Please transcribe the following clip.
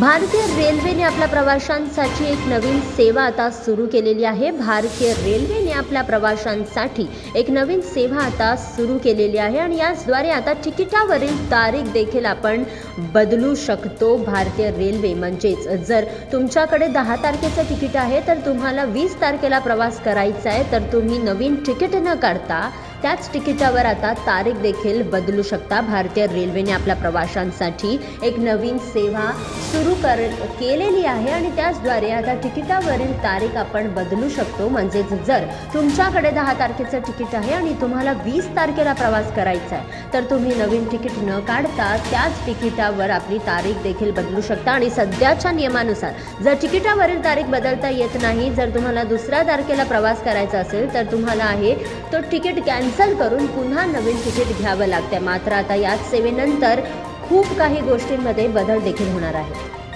भारतीय रेल्वेने आपल्या प्रवाशांसाठी एक नवीन सेवा आता सुरू केलेली आहे. भारतीय रेल्वेने आपल्या प्रवाशांसाठी एक नवीन सेवा आता सुरू केलेली आहे आणि याचद्वारे आता तिकिटावरील तारीख देखील आपण बदलू शकतो. भारतीय रेल्वे म्हणजेच जर तुमच्याकडे दहा तारखेचं तिकीट आहे तर तुम्हाला वीस तारखेला प्रवास करायचा आहे. तर तुम्ही नवीन तिकीट न काढता त्याच तिकिटावर आता तारीख देखील बदलू शकता. भारतीय रेल्वेने आपल्या प्रवाशांसाठी एक नवीन सेवा सुरू कर केलेली आहे आणि त्याचद्वारे आता तिकिटावरील तारीख आपण बदलू शकतो. म्हणजेच जर तुमच्याकडे दहा तारखेचं तिकीट आहे आणि तुम्हाला वीस तारखेला प्रवास करायचा आहे तर तुम्ही नवीन तिकीट न काढता त्याच तिकिटावर आपली तारीख देखील बदलू शकता. आणि सध्याच्या नियमानुसार जर तिकिटावरील तारीख बदलता येत नाही जर तुम्हाला दुसऱ्या तारखेला प्रवास करायचा असेल तर तुम्हाला आहे तो तिकीट कॅन्सल करून पुन्हा नवीन तिकीट घ्यावं लागतं. मात्र आता याच सेवेनंतर खूप काही गोष्टींमध्ये बदल देखील होणार आहे.